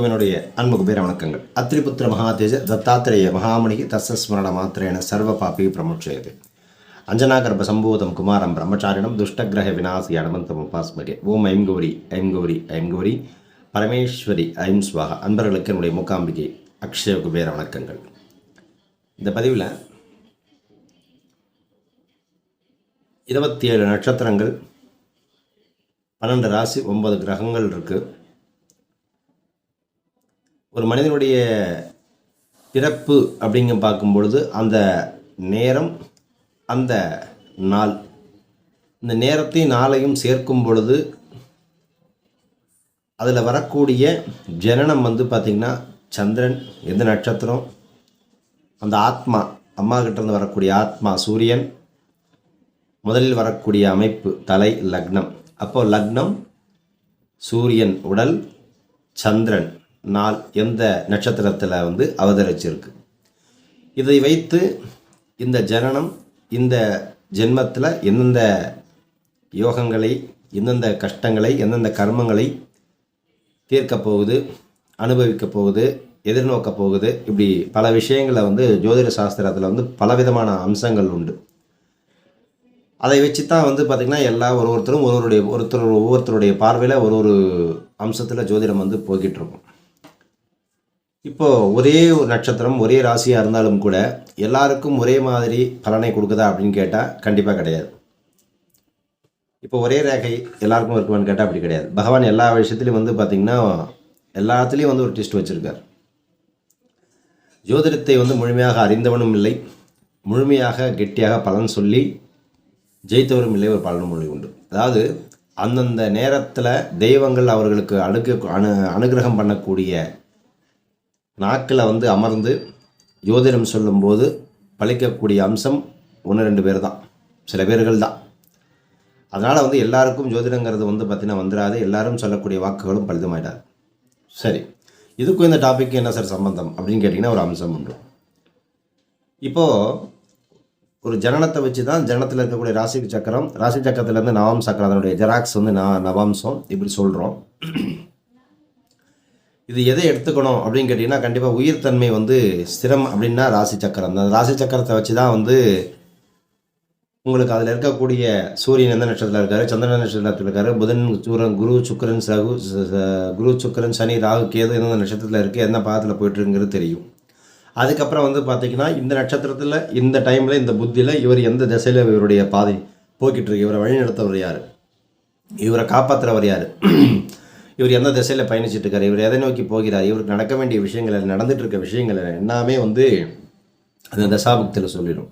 அனைவருக்கும் என்னுடைய அன்புக்கு பேர வணக்கங்கள். அத்திரிபுத்திர மகாதேஜ தத்தாத்திரேய மகாமணிக்கு தசஸ்மரண மாத்திரேன சர்வ பாபி பிரமுட்சயது அஞ்சனாகர்ப சம்பூதம் குமாரம் பிரம்மச்சாரிணம் துஷ்டகிரக விநாசி அனுமந்தம் உபாஸ்மகே ஓம் ஐம் கௌரி ஐம் கௌரி ஐம் கௌரி. பரமேஸ்வரி ஐம் ஸ்வாகா அன்பர்களுக்கு என்னுடைய மூக்காம்பிகை அக்ஷய குபேர வணக்கங்கள். இந்த பதிவில் இருபத்தி ஏழு நட்சத்திரங்கள் பன்னெண்டு ராசி ஒன்பது கிரகங்கள் இருக்குது ஒரு மனிதனுடைய பிறப்பு அப்படிங்க பார்க்கும் பொழுது அந்த நேரம் அந்த நாள் இந்த நேரத்தையும் நாளையும் சேர்க்கும் பொழுது அதில் வரக்கூடிய ஜனனம் வந்து பார்த்திங்கன்னா சந்திரன் எந்த நட்சத்திரம் அந்த ஆத்மா அம்மா கிட்டேருந்து வரக்கூடிய ஆத்மா சூரியன் முதலில் வரக்கூடிய அமைப்பு தலை லக்னம். அப்போ லக்னம் சூரியன் உடல் சந்திரன். நாள் எந்த நட்சத்திரத்தில் வந்து அவதரிச்சிருக்கு. இதை வைத்து இந்த ஜனனம் இந்த ஜென்மத்தில் எந்தெந்த யோகங்களை எந்தெந்த கஷ்டங்களை எந்தெந்த கர்மங்களை தீர்க்கப் போகுது அனுபவிக்கப் போகுது எதிர்நோக்கப் போகுது இப்படி பல விஷயங்களை வந்து ஜோதிட சாஸ்திரத்தில் வந்து பலவிதமான அம்சங்கள் உண்டு. அதை வச்சு தான் வந்து பார்த்திங்கன்னா எல்லா ஒரு ஒருத்தரும் ஒருவருடைய ஒருத்தர் ஒவ்வொருத்தருடைய பார்வையில் ஒரு ஒரு அம்சத்தில் ஜோதிடம் வந்து போய்கிட்டு இருக்கும். இப்போது ஒரே ஒரு நட்சத்திரம் ஒரே ராசியாக இருந்தாலும் கூட எல்லாருக்கும் ஒரே மாதிரி பலனை கொடுக்குதா அப்படின்னு கேட்டால் கண்டிப்பாக கிடையாது. இப்போ ஒரே ரேகை எல்லாருக்கும் இருக்குமான்னு கேட்டால் அப்படி கிடையாது. பகவான் எல்லா விஷயத்துலையும் வந்து பார்த்திங்கன்னா எல்லாத்துலேயும் வந்து ஒரு டிஸ்ட் வச்சுருக்கார். ஜோதிடத்தை வந்து முழுமையாக அறிந்தவனும் இல்லை. முழுமையாக கெட்டியாக பலன் சொல்லி ஜெயித்தவரும் இல்லை ஒரு பலன்மொழி உண்டு. அதாவது அந்தந்த நேரத்தில் தெய்வங்கள் அவர்களுக்கு அணுகு அனு அனுகிரகம் பண்ணக்கூடிய நாக்கில் வந்து அமர்ந்து ஜோதிடம் சொல்லும்போது பழிக்கக்கூடிய அம்சம் ஒன்று ரெண்டு பேர் தான் சில பேர்கள் தான் அதனால் வந்து எல்லாருக்கும் ஜோதிடங்கிறது வந்து பார்த்திங்கன்னா வந்துடாது எல்லாரும் சொல்லக்கூடிய வாக்குகளும் பலிதமாயிடாது. சரி. இதுக்கும் இந்த டாபிக் என்ன சார் சம்பந்தம்? அப்படின்னு கேட்டிங்கன்னா ஒரு அம்சம் உண்டு. இப்போது ஒரு ஜனனத்தை வச்சு தான் ஜனனத்தில் இருக்கக்கூடிய ராசி சக்கரம். ராசி சக்கரத்துலேருந்து நவாம் சக்கரம். அதனுடைய ஜெராக்ஸ் வந்து நான் நவாம்சம். இப்படி சொல்கிறோம் இது எதை எடுத்துக்கணும் அப்படின்னு கேட்டிங்கன்னா கண்டிப்பாக உயிர்த்தன்மை வந்து ஸ்திரம் அப்படின்னா ராசி சக்கரம் அந்த ராசி சக்கரத்தை வச்சு தான் வந்து உங்களுக்கு அதில் இருக்கக்கூடிய சூரியன் எந்த நட்சத்திரத்தில் இருக்காரு சந்திரன் நட்சத்திரத்தில் இருக்காரு புதன் சூரன் குரு சுக்கரன் சகு குரு சுக்கரன் சனி ராகு கேது எந்தெந்த நட்சத்திரத்தில் இருக்குது எந்த பாதத்தில் போயிட்டுருங்கிறது தெரியும். அதுக்கப்புறம் வந்து பார்த்திங்கன்னா இந்த நட்சத்திரத்தில் இந்த டைமில் இந்த புத்தியில் இவர் எந்த திசையில் இவருடைய பாதை போய்கிட்டு இருக்கு இவரை வழிநடத்தவர் யார்? இவரை காப்பாற்றுறவர் யார்? இவர் எந்த திசையில் பயணிச்சுட்டு இருக்காரு இவர் எதை நோக்கி போகிறார்? இவருக்கு நடக்க வேண்டிய விஷயங்கள் நடந்துட்டு இருக்க விஷயங்கள் எல்லாமே வந்து அந்த தசாபுக்தியில் சொல்லிடும்.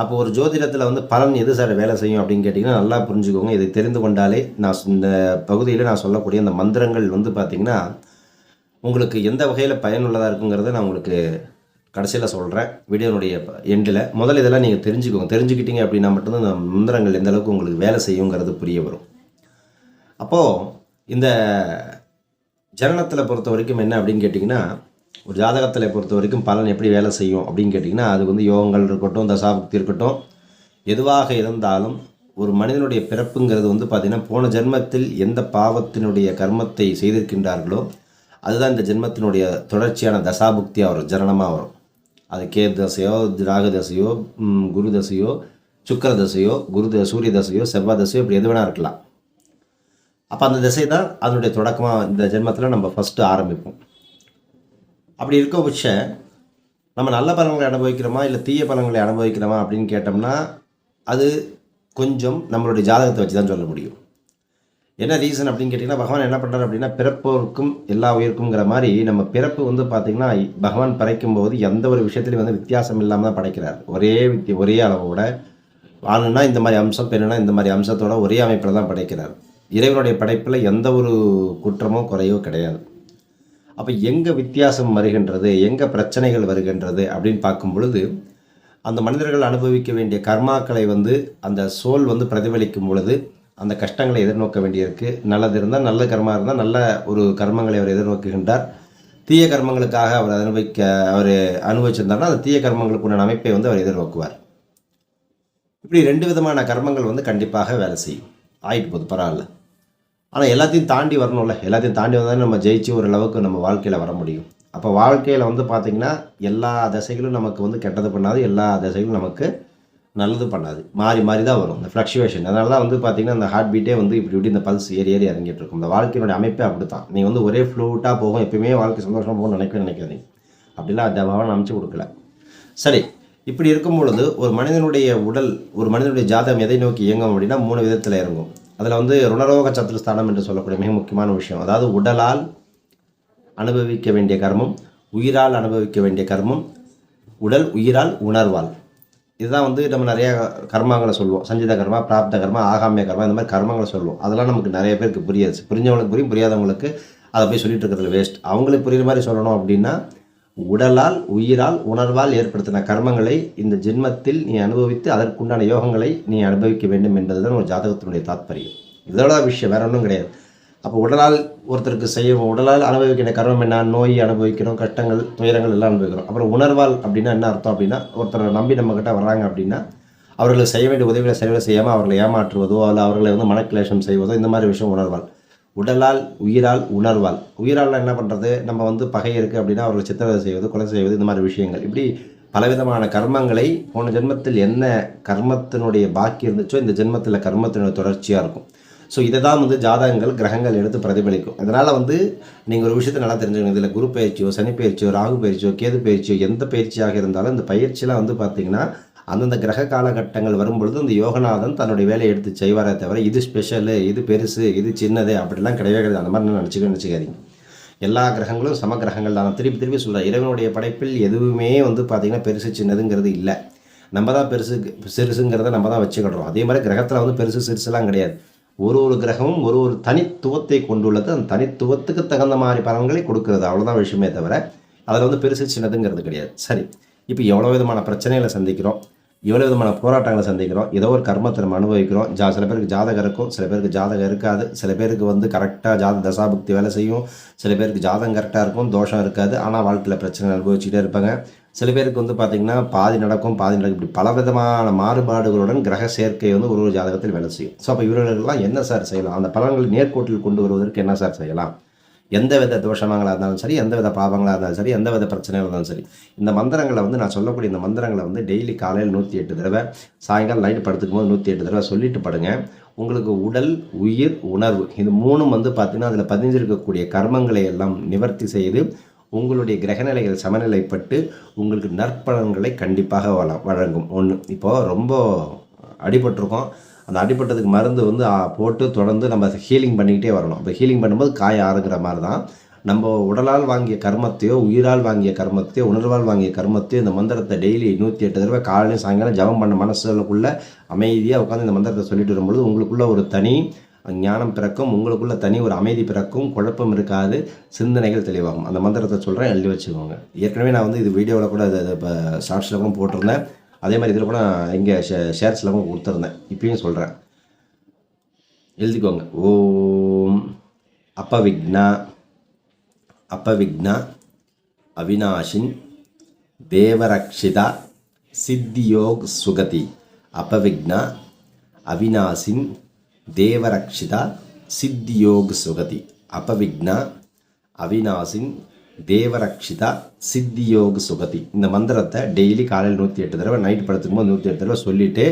அப்போ ஒரு ஜோதிடத்தில் வந்து பலன் எது சார் வேலை செய்யும் அப்படின்னு கேட்டிங்கன்னா நல்லா புரிஞ்சுக்கோங்க. இதை தெரிந்து கொண்டாலே நான் இந்த பகுதியில் நான் சொல்லக்கூடிய அந்த மந்திரங்கள் வந்து பார்த்திங்கன்னா உங்களுக்கு எந்த வகையில் பயனுள்ளதாக இருக்குங்கிறத நான் உங்களுக்கு கடைசியில் சொல்கிறேன் வீடியோனுடைய எண்டில் முதல்ல இதெல்லாம் நீங்கள் தெரிஞ்சுக்கோங்க. தெரிஞ்சுக்கிட்டீங்க அப்படின்னா மட்டும்தான் இந்த மந்திரங்கள் எந்த அளவுக்கு உங்களுக்கு வேலை செய்யுங்கிறது புரிய வரும். அப்போது இந்த ஜனனத்தில் பொறுத்த வரைக்கும் என்ன அப்படின்னு கேட்டிங்கன்னா ஒரு ஜாதகத்தில் பொறுத்த வரைக்கும் பலன் எப்படி வேலை செய்யும் அப்படின்னு கேட்டிங்கன்னா அது வந்து யோகங்கள் இருக்கட்டும் தசாபக்தி இருக்கட்டும் எதுவாக இருந்தாலும் ஒரு மனிதனுடைய பிறப்புங்கிறது வந்து பார்த்திங்கன்னா போன ஜென்மத்தில் எந்த பாவத்தினுடைய கர்மத்தை செய்திருக்கின்றார்களோ அதுதான் இந்த ஜென்மத்தினுடைய தொடர்ச்சியான தசாபுக்தியாக வரும் ஜனனமாக வரும். அது கே தசையோ ராக தசையோ குரு தசையோ சுக்கர தசையோ குரு த சூரிய தசையோ செவ்வாய் தசையோ இப்படி எது வேணால் இருக்கலாம். அப்போ அந்த திசை தான் அதனுடைய தொடக்கமாக இந்த ஜென்மத்தில் நம்ம ஃபஸ்ட்டு ஆரம்பிப்போம். அப்படி இருக்க பட்ச நம்ம நல்ல பலன்களை அனுபவிக்கிறோமா இல்லை தீய பலன்களை அனுபவிக்கிறோமா அப்படின்னு கேட்டோம்னா அது கொஞ்சம் நம்மளுடைய ஜாதகத்தை வச்சு தான் சொல்ல முடியும். என்ன ரீசன் அப்படின்னு கேட்டிங்கன்னா பகவான் என்ன பண்ணுறாரு அப்படின்னா பிறப்போருக்கும் எல்லா உயிருக்குங்கிற மாதிரி நம்ம பிறப்பு வந்து பார்த்திங்கன்னா பகவான் படைக்கும் போது எந்த ஒரு விஷயத்துலையும் வந்து வித்தியாசம் இல்லாமல் தான் படைக்கிறார். ஒரே வித்தி ஒரே அளவோட ஆணுன்னா இந்த மாதிரி அம்சம் பெண்ணுனா இந்த மாதிரி அம்சத்தோட ஒரே அமைப்பில் தான் படைக்கிறார். இறைவனுடைய படைப்பில் எந்த ஒரு குற்றமோ குறையோ கிடையாது. அப்போ எங்கே வித்தியாசம் வருகின்றது எங்கே பிரச்சனைகள் வருகின்றது அப்படின்னு பார்க்கும் பொழுது அந்த மனிதர்கள் அனுபவிக்க வேண்டிய கர்மாக்களை வந்து அந்த சோல் வந்து பிரதிபலிக்கும் பொழுது அந்த கஷ்டங்களை எதிர்நோக்க வேண்டியிருக்கு. நல்லது இருந்தால் நல்ல கர்மா இருந்தால் நல்ல ஒரு கர்மங்களை அவர் எதிர்நோக்குகின்றார். தீய கர்மங்களுக்காக அவர் அனுபவிக்க அவர் அனுபவிச்சிருந்தார்னா அந்த தீய கர்மங்களுக்குள்ள அமைப்பை வந்து அவர் எதிர்நோக்குவார். இப்படி ரெண்டு விதமான கர்மங்கள் வந்து கண்டிப்பாக வேலை செய்யும். ஆயிட்டு போகுது பரவாயில்ல. ஆனால் எல்லாத்தையும் தாண்டி வரணும்ல. எல்லாத்தையும் தாண்டி வந்தால் நம்ம ஜெயிச்சு ஒரு அளவுக்கு நம்ம வாழ்க்கையில் வர முடியும். அப்போ வாழ்க்கையில் வந்து பார்த்திங்கன்னா எல்லா தசைகளும் நமக்கு வந்து கெட்டது பண்ணாது எல்லா தசைகளும் நமக்கு நல்லது பண்ணாது. மாறி மாறி தான் வரும். இந்த ஃப்ளக்ஷுவேஷன் அதனால தான் வந்து பார்த்திங்கன்னா அந்த ஹார்ட் பீட்டே வந்து இப்படி இப்படி இந்த பல்ஸ் ஏறி ஏறி இறங்கிட்டு இருக்கும். இந்த வாழ்க்கையினுடைய அமைப்பே அப்படி தான் நீங்கள் வந்து ஒரே ஃப்ளூட்டாக போகும். எப்பயுமே வாழ்க்கை சந்தோஷமாக போகும் நினைக்கவே நினைக்காதீங்க. அப்படிலாம் அந்த பகவான் அமைச்சு கொடுக்கல. சரி இப்படி இருக்கும் பொழுது ஒரு மனிதனுடைய உடல் ஒரு மனிதனுடைய ஜாதகம் எதை நோக்கி இயங்கும் அப்படின்னா மூணு விதத்தில் இறங்கும். அதில் வந்து ருணரோக சத்துருஸ்தானம் என்று சொல்லக்கூடிய மிக முக்கியமான விஷயம். அதாவது உடலால் அனுபவிக்க வேண்டிய கர்மம் உயிரால் அனுபவிக்க வேண்டிய கர்மம் உடல் உயிரால் உணர்வால். இதுதான் வந்து நம்ம நிறைய கர்மங்களை சொல்லுவோம். சஞ்சித கர்மா பிராப்த கர்மா ஆகாமிய கர்மா இந்த மாதிரி கர்மங்களை சொல்லுவோம். அதெல்லாம் நமக்கு நிறைய பேருக்கு புரியாது. புரிஞ்சவங்களுக்கு புரியும் புரியாதவங்களுக்கு அதை போய் சொல்லிட்டு இருக்கிறது வேஸ்ட் அவங்களுக்கு புரியுற மாதிரி சொல்லணும் அப்படின்னா உடலால் உயிரால் உணர்வால் ஏற்படுத்தின கர்மங்களை இந்த ஜென்மத்தில் நீ அனுபவித்து அதற்குண்டான யோகங்களை நீ அனுபவிக்க வேண்டும் என்பதுதான் ஒரு ஜாதகத்தினுடைய தாத்பரியம். இதோட விஷயம் வேற ஒன்றும் கிடையாது. அப்போ உடலால் ஒருத்தருக்கு செய்யவும் உடலால் அனுபவிக்கிற கர்மம் என்ன? நோய் அனுபவிக்கிறோம் கஷ்டங்கள் துயரங்கள் எல்லாம் அனுபவிக்கிறோம். அப்புறம் உணர்வால் அப்படின்னா என்ன அர்த்தம் அப்படின்னா ஒருத்தரை நம்பி நம்மக்கிட்ட வர்றாங்க அப்படின்னா அவர்களை செய்ய வேண்டிய உதவிகளை செய்வதை செய்யாமல் அவர்களை ஏமாற்றுவதோ அல்ல அவர்களை வந்து மனக்கிளேஷம் செய்வதோ இந்த மாதிரி விஷயம் உணர்வால். உடலால் உயிரால் உணர்வால். உயிரால் என்ன பண்ணுறது நம்ம வந்து பகை இருக்குது அப்படின்னா அவர்களை சித்திரவதை செய்வது கொலை செய்வது இந்த மாதிரி விஷயங்கள். இப்படி பலவிதமான கர்மங்களை போன ஜென்மத்தில் என்ன கர்மத்தினுடைய பாக்கி இருந்துச்சோ இந்த ஜென்மத்தில் கர்மத்தினுடைய தொடர்ச்சியாக இருக்கும். ஸோ இதை தான் வந்து ஜாதகங்கள் கிரகங்கள் எடுத்து பிரதிபலிக்கும். அதனால் வந்து நீங்கள் ஒரு விஷயத்தை நல்லா தெரிஞ்சுக்கணும். இதில் குரு பயிற்சியோ சனி பயிற்சியோ ராகு பயிற்சியோ கேது பயிற்சியோ எந்த பயிற்சியாக இருந்தாலும் இந்த பயிற்சியெலாம் வந்து பார்த்திங்கன்னா அந்தந்த கிரக காலகட்டங்கள் வரும்பொழுது அந்த யோகநாதன் தன்னுடைய வேலையை எடுத்து செய்வாரே தவிர இது ஸ்பெஷலு இது பெருசு இது சின்னது அப்படிலாம் கிடையவே கிடையாது. அந்த மாதிரி நினச்சிக்க நினச்சிக்காதீங்க. எல்லா கிரகங்களும் சம கிரகங்கள் தான். திருப்பி திருப்பி சொல்கிறேன் இறைவனுடைய படைப்பில் எதுவுமே வந்து பார்த்திங்கன்னா பெருசு சின்னதுங்கிறது இல்லை. நம்ம தான் பெருசு சிறுசுங்கிறத நம்ம தான் வச்சுக்கிடுறோம். அதே மாதிரி கிரகத்தில் வந்து பெருசு சிறுசுலாம் கிடையாது. ஒரு ஒரு கிரகமும் ஒரு ஒரு தனித்துவத்தை கொண்டுள்ளது. அந்த தனித்துவத்துக்கு தகுந்த மாதிரி பலன்களை கொடுக்கறது. அவ்வளோதான் விஷயமே தவிர அதில் வந்து பெருசு சின்னதுங்கிறது கிடையாது. சரி. இப்போ எவ்வளோ விதமான பிரச்சனைகளை சந்திக்கிறோம். எவ்வளோ விதமான போராட்டங்களை சந்திக்கிறோம். ஏதோ ஒரு கர்மத்தை நம்ம அனுபவிக்கிறோம். ஜா சில பேருக்கு ஜாதகம் இருக்கும் சில பேருக்கு ஜாதகம் இருக்காது. சில பேருக்கு வந்து கரெக்டாக ஜாத தசாபுக்தி வேலை செய்யும். சில பேருக்கு ஜாதகம் கரெக்டாக இருக்கும் தோஷம் இருக்காது. ஆனால் வாழ்க்கையில் பிரச்சனை அனுபவிச்சுட்டே இருப்பாங்க. சில பேருக்கு வந்து பார்த்திங்கன்னா பாதி நடக்கும் பாதி நடக்கும். இப்படி பல விதமான மாறுபாடுகளுடன் கிரக சேர்க்கை வந்து ஒரு ஒரு ஜாதகத்தில் வேலை செய்யும். ஸோ அப்போ இவர்களெல்லாம் என்ன சார் செய்யலாம்? அந்த பலன்களை நேர்கோட்டில் கொண்டு வருவதற்கு என்ன சார் செய்யலாம்? எந்த வித தோஷமாங்களாக இருந்தாலும் சரி எந்த வித பாவங்களாக இருந்தாலும் சரி எந்த வித பிரச்சனையாக இருந்தாலும் சரி இந்த மந்திரங்களை வந்து நான் சொல்லக்கூடிய இந்த மந்திரங்களை வந்து டெய்லி காலையில் நூற்றி எட்டு தடவை சாயங்காலம் நைட்டு படுத்துக்கும் போது நூற்றி எட்டு தடவை சொல்லிட்டு படுங்க. உங்களுக்கு உடல் உயிர் உணர்வு இது மூணும் வந்து பார்த்திங்கன்னா அதில் பதிஞ்சிருக்கக்கூடிய கர்மங்களை எல்லாம் நிவர்த்தி செய்து உங்களுடைய கிரகநிலைகள் சமநிலைப்பட்டு உங்களுக்கு நற்பலன்களை கண்டிப்பாக வள வழங்கும். ஒன்று இப்போது ரொம்ப அடிபட்டிருக்கோம். அந்த அடிபட்டதுக்கு மருந்து வந்து போட்டு தொடர்ந்து நம்ம ஹீலிங் பண்ணிக்கிட்டே வரணும். இப்போ ஹீலிங் பண்ணும்போது காய ஆறுங்கிற மாதிரி தான் நம்ம உடலால் வாங்கிய கர்மத்தையோ உயிரால் வாங்கிய கர்மத்தையோ உணர்வால் வாங்கிய கர்மத்தையோ இந்த மந்திரத்தை டெய்லி நூற்றி எட்டு தடவை காலையும் சாயங்காலம் ஜபம் பண்ண மனசுக்குள்ளே அமைதியாக உட்காந்து இந்த மந்திரத்தை சொல்லிட்டு வரும்பொழுது உங்களுக்குள்ள ஒரு தனி ஞானம் பிறக்கும். உங்களுக்குள்ள தனி ஒரு அமைதி பிறக்கும். குழப்பம் இருக்காது. சிந்தனைகள் தெளிவாகும். அந்த மந்திரத்தை சொல்கிறேன் எழுதி வச்சுக்கோங்க. ஏற்கனவே நான் வந்து இது வீடியோவில் கூட அதை இப்போ ஷார்ட்ஸில் கூட போட்டிருந்தேன். அதே மாதிரி இதில் கூட இங்கே ஷே ஷேர்ஸ்லாம் கொடுத்துருந்தேன். இப்பயும் சொல்கிறேன். எழுதிக்கோங்க. ஓம் அப்பவிக்னா அப்பவிக்னா அவினாஷின் தேவரக்ஷிதா சித்தியோக் சுகதி. அப்பவிக்னா அவினாசின் தேவரக்ஷிதா சித்தியோக் சுகதி. அப்பவிக்னா அவினாசின் தேவரக்ஷிதா சித்தியோக சுகதி இந்த மந்திரத்தை டெய்லி காலையில் நூற்றி எட்டு தடவை நைட் படுத்துக்கும் போது நூற்றி எட்டு தடவை சொல்லிவிட்டு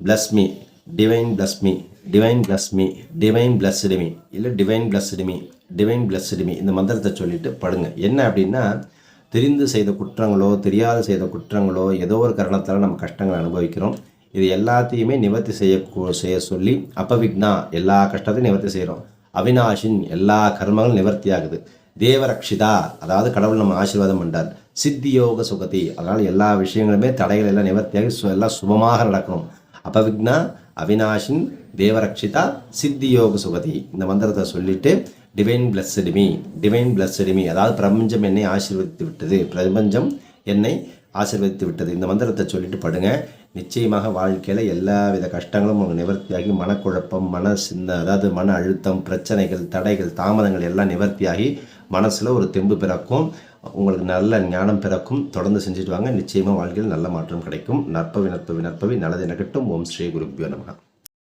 bless me divine bless me divine bless me divine bless to me இல்லை டிவைன் பிளஸ்டுமி டிவைன் பிளஸ்டுமி இந்த மந்திரத்தை சொல்லிவிட்டு படுங்க. என்ன அப்படின்னா தெரிந்து செய்த குற்றங்களோ தெரியாத செய்த குற்றங்களோ ஏதோ ஒரு காரணத்தால் நம்ம கஷ்டங்களை அனுபவிக்கிறோம். இது எல்லாத்தையுமே நிவர்த்தி செய்ய செய்ய சொல்லி அப்பவிக்னா எல்லா கஷ்டத்தையும் நிவர்த்தி செய்கிறோம் அவினாஷின் எல்லா கர்மங்களும் நிவர்த்தி ஆகுது தேவரக்ஷிதா அதாவது கடவுள் நம்ம ஆசீர்வாதம் பண்ணார் சித்தியோக சுகதி அதனால் எல்லா விஷயங்களுமே தடைகள் எல்லாம் நிவர்த்தியாகி எல்லாம் சுபமாக நடக்கணும். அபவிக்னா அவினாஷின் தேவரக்ஷிதா சித்தியோக சுகதி. இந்த மந்திரத்தை சொல்லிட்டு டிவைன் பிளஸ்ஸடிமி டிவைன் பிளஸ்ஸடிமி அதாவது பிரபஞ்சம் என்னை ஆசீர்வதித்து விட்டது. பிரபஞ்சம் என்னை ஆசீர்வதித்து விட்டது. இந்த மந்திரத்தை சொல்லிட்டு படுங்க. நிச்சயமாக வாழ்க்கையில் எல்லா வித கஷ்டங்களும் உங்களுக்கு நிவர்த்தியாகி மனக்குழப்பம் மன சின்ன அதாவது மன அழுத்தம் பிரச்சனைகள் தடைகள் தாமதங்கள் எல்லாம் நிவர்த்தியாகி மனசில் ஒரு தெம்பு பிறக்கும். உங்களுக்கு நல்ல ஞானம் பிறக்கும். தொடர்ந்து செஞ்சுட்டு வாங்க. நிச்சயமாக வாழ்க்கையில் நல்ல மாற்றம் கிடைக்கும். நற்பவி நற்பவி நற்பவி. நல்லது நகட்டும் ஓம் ஸ்ரீ குருப்பியோ நமகா.